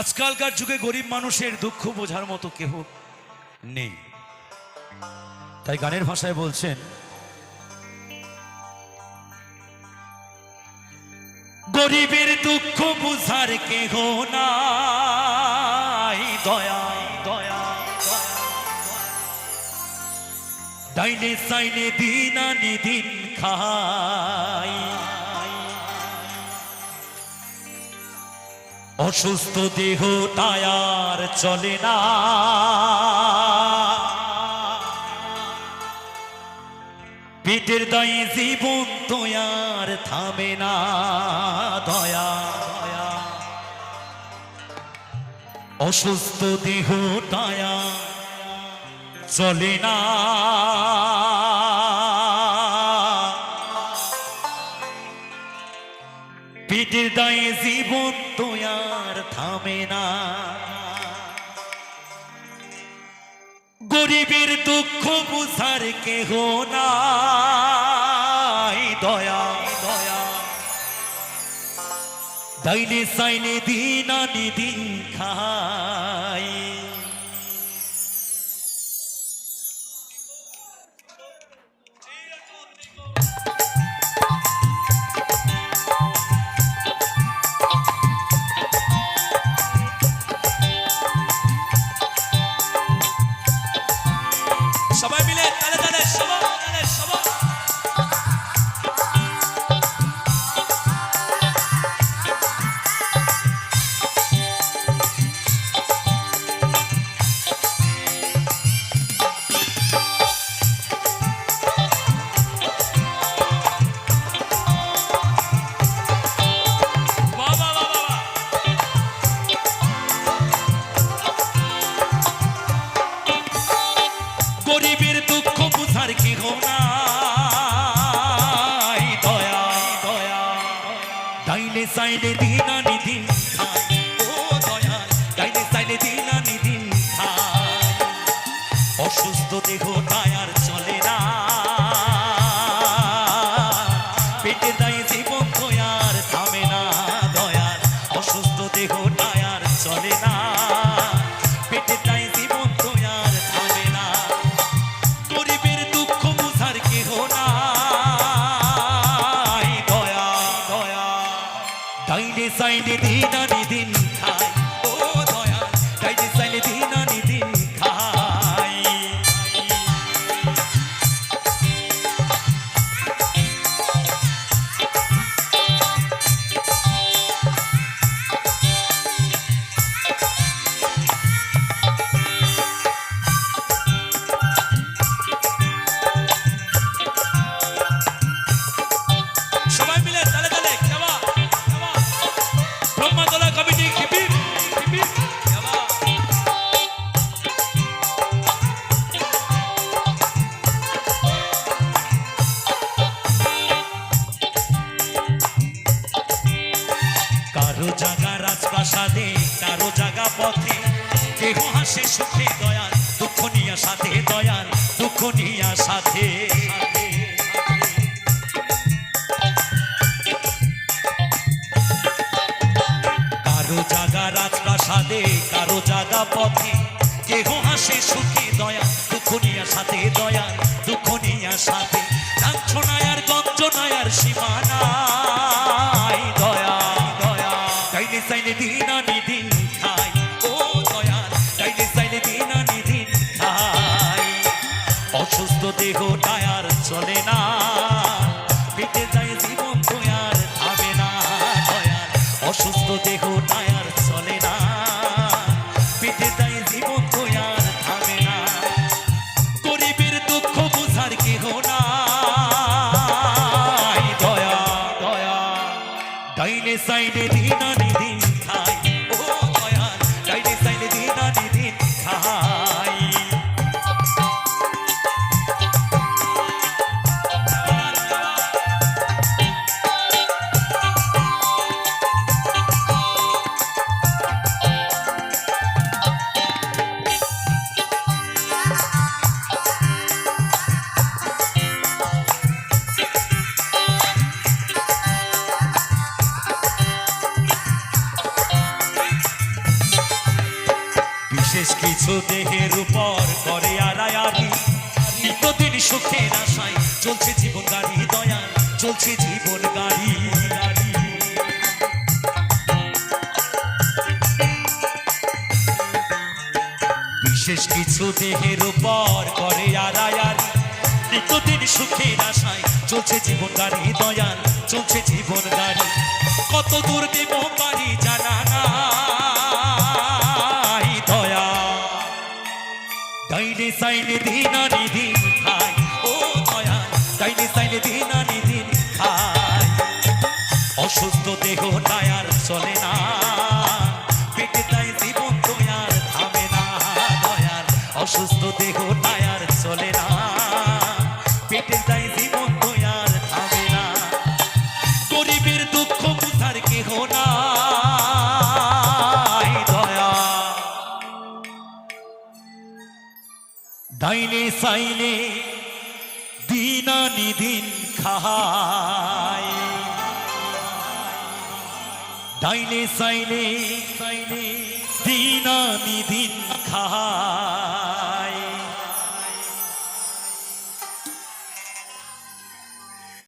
আজকালকার যুগে গরিব মানুষের দুঃখ বোঝার মতো কেহ নেই। তাই গানের ভাষায় বলছেন, গরিবের দুঃখ বুঝার কেহ নাই। দয়া দয়া ডাইনে সাইনে দিন আনি দিন অসুস্থ দেহ টায়ার চলে না। পেটের দায়ে জীবন তো আর থামে না। দয়া অসুস্থ দেহ টায়ার চলে না। পেটের দায়ে গরিবের দুঃখ বুঝার কেহ নাই। দয়া দয়া। দাইনে সাইনে দিন আনি দিন খাই। গরিবের দুঃখ বুঝার কেহ নাই। দয়া দয়া দাইলে সাইলে দিনা আনি অসুস্থ দেহ ডাইনে সাইনে দিন আনি দিন খাই পথে। কেহ হাসে সুখে দয়াল, দুঃখ নিয়া সাথে দয়াল, দুঃখ নিয়া সাথে। কারও জাগা রাজপ্রাসাদে, কারও জাগা পথে। কেহ হাসে সুখে দয়া দুঃখ নিয়া সাথে দয়া দুঃখ নিয়া সাথে। লাঞ্ছনায়ার, গঞ্জনায়ার সীমানাই দয়া দয়া গাইলে সাইলে দিন সাইডে দেহের উপর করে আড়ায়ারি সুখের আশায় চলছে জীবন গাড়ি দয়া, চলছে জীবন গাড়ি গাড়ি বিশেষ কিছু দেহের উপর করে আড়ায়ারি নিত্যদিন সুখের আশায় চলছে জীবন গাড়ি দয়াল চলছে জীবন গাড়ি কত দূর দেব পারি জানা নাই সাইনে দিন দিন খাই ও দয়া চাইলে সাইনে দিন নিধি খাই অসুস্থ দেহ টায়ার চলে না। পেটে তাই জীবন দয়ার থামে না। দয়ার অসুস্থ দেহ টায়ার চলে না। পেটে তাই জীবন ডাইনে সাইলে দিনানি দিন খায়। ডাইনে সাইলে সাইলে দিনানি দিন খায়।